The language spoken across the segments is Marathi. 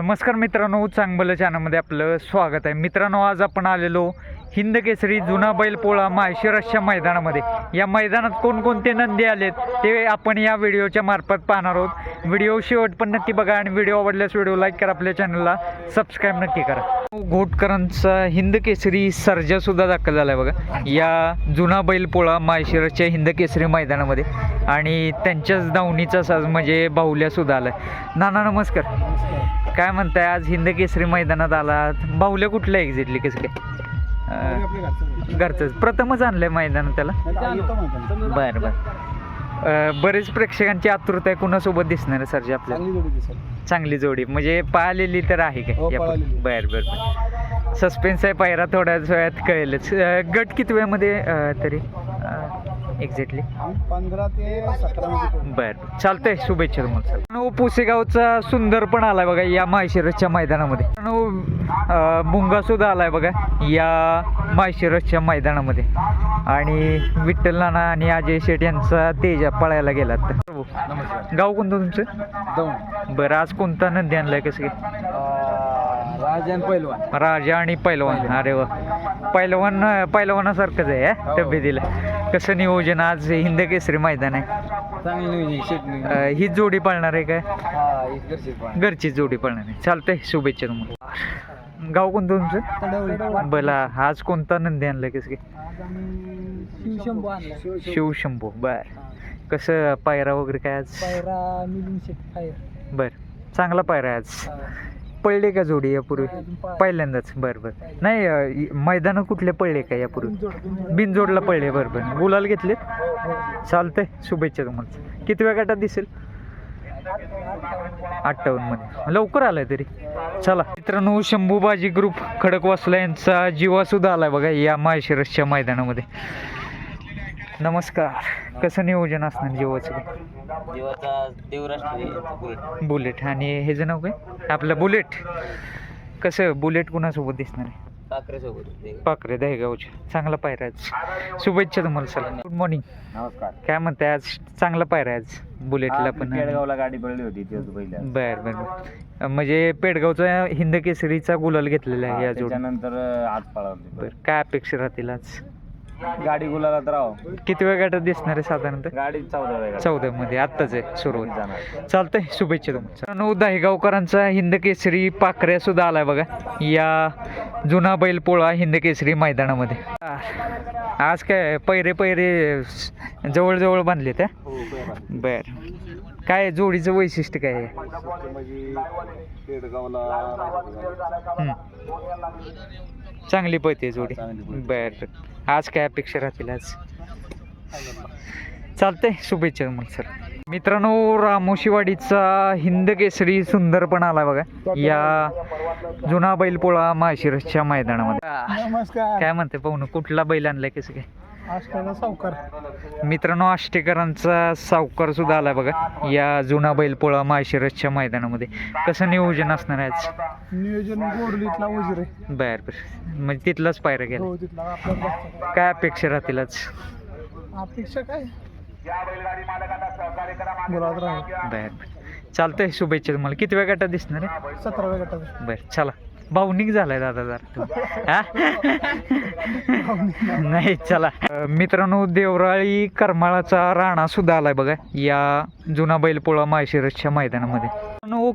नमस्कार मित्रांनो चांगलं चॅनलमध्ये आपलं स्वागत आहे. मित्रांनो आज आपण आलेलो हिंद केसरी जुना बैलपोळा माळशिरसच्या मैदानामध्ये. या मैदानात कोणकोणते नंदी आलेत ते आपण या व्हिडिओच्या मार्फत पाहणार आहोत. व्हिडिओ शेवट पण नक्की बघा आणि व्हिडिओ आवडल्यास व्हिडिओ लाईक करा आपल्या चॅनलला सबस्क्राईब नक्की करा. घोटकरांचा हिंद केसरी सर्जा सुद्धा दाखल झाला आहे बघा. या जुना बैलपोळा माळशिरसच्या हिंद केसरी मैदानामध्ये. आणि त्यांच्याच दावणीचा साज म्हणजे बाहुल्या सुद्धा आलाय. नाना नमस्कार. काय म्हणताय? आज हिंद केसरी मैदानात आला बाहुल्या कुठल्या एक्झॅक्टली? कसं काय? घरचंच. प्रथमच आणलंय मैदानात त्याला? बरं बरं. बरेच प्रेक्षकांची आतुरता आहे. कुणासोबत दिसणार आहे सरजी आपल्याला? चांगली जोडी. म्हणजे पाहिलेली तर आहे हो, काय पळालेली. बर बर सस्पेन्स आहे पायरा थोड्याच वेळात कळेलच. अं, गट किती वेळामध्ये अं, तरी? एक्झॅक्टली पंधरा ते सतरा मध्ये बर चालतंय शुभेच्छा तुम्हाला नो पुसेगावचा सुंदर पण आलाय बघा या माळशिरसच्या मैदानामध्ये. अं, बुंगा सुद्धा आलाय बघा या माळशिरसच्या मैदानामध्ये. आणि विठ्ठल नाना आणि अजय शेठ यांचा तेज पळायला गेला नमस्कार. गाव कोणतं तुमचं? दोन बरं आज कोणता नंदी आणलाय कसं काय? राजन पैलवान. राजा आणि पैलवान. अरे वा. पैलवान पैलवानासारखंच आहे हा, तब्येतीला. कसं नियोजन? आज हिंद केसरी मैदान आहे. चांगली नियोजन शेट अं, ही जोडी पाळणार आहे काय? हा घरचे पण घरची जोडी पाळणार आहे. चालतंय शुभेच्छा तुम्हाला. गाव कोणतं तुमचं? बला आज कोणता नंदी आणलाय कसं काय? शिवशंभू बर. कसं पायरा वगैरे काय आज? पायरा मिलिंद शेट फायर. बर. चांगला पायरा आहे आज पडले का जोडी यापूर्वी? पहिल्यांदाच. बरं बरं. नाही अं, मैदानं कुठले पडले का यापूर्वी? बिनजोडला पडले बरं बरं. गुलाल घेतले चालतंय. शुभेच्छा तुम्हाला. किती वेळ गटात दिसेल? अठ्ठावन्नमध्ये. लवकर आलाय तरी. चला. मित्रांनो शंभूबाजी ग्रुप खडकवासला यांचा जीवा सुद्धा आलाय बघा या माळशिरसच्या मैदानामध्ये. नमस्कार. कसं नियोजन असणार जीवाचं? देवराष्ट्र बुलेट. आणि ह्याचं नाव काय? आपलं बुलेट. कसं बुलेट कुणासोबत दिसणार आहे? पाकरे दहेगावच्या चांगला पायरा आहे आज. शुभेच्छा तुम्हाला सर गुड मॉर्निंग नमस्कार. काय म्हणताय आज? चांगला पायरा आज. बुलेटला पण. पेडगावला गाडी पडली होती पहिल्या बर बर बर. म्हणजे पेडगावचा हिंद केसरीचा गुलाल घेतलेला आहे या जोडी त्याच्यानंतर आज बर काय अपेक्षा राहतील आज? गाडी गुलाला तर राव किती वेळ गाठात दिसणार आहे साधारणतः? गाडी चौदा वेळा चौदा मध्ये आत्ताच आहे सुरुवात जाणार. चालतंय शुभेच्छा तुम्हाला. नऊ दहेगावकरांचा हिंद केसरी पाखऱ्या सुद्धा आलाय बघा. या जुना बैलपोळा हिंद केसरी मैदानामध्ये. आज काय पैरे पैरे जवळजवळ बांधले त्या बर. काय जोडीचं वैशिष्ट्य काय आहे? म्हणजे पेडगावला हम्म. चांगली पळते जोडी. चांगली पळते. बर आज काय अपेक्षा राहतील आज? चालतंय शुभेच्छा तुम्हाला सर मित्रांनो रामोशीवाडीचा हिंद केसरी सुंदर पण आला बघा. या जुना बैलपोळा माशिरसच्या मैदानामध्ये. नमस्कार. काय म्हणते पाहुणं कुठला बैल आणलाय कसं काय आष्टाला सावकार. मित्रांनो आष्टेकरांचा सावकार सुद्धा आलाय बघा. या जुना बैलपोळा माशिरसच्या मैदानामध्ये. कसं नियोजन असणार आहे नियोजन गोडलीतला उजरे. बर बर. म्हणजे तिथलाच पायरा गेला. हो तिथला काय अपेक्षा राहतील आज? अपेक्षा काय? गुलाब राह बर बर. चालतंय शुभेच्छा तुम्हाला. किती वेळ गटात दिसणार आहे? सतराव्या गटात. बर चला. भावनिक झालाय दादा जरा. नाही चला. मित्रांनो देवराळी करमाळाचा राणा सुद्धा आलाय बघा या जुना बैलपोळा माळशिरसच्या मैदानामध्ये.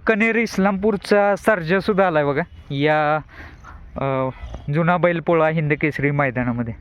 कनेर इस्लामपूरचा सर्जा सुद्धा आलाय बघा या जुना बैलपोळा हिंद केसरी मैदानामध्ये.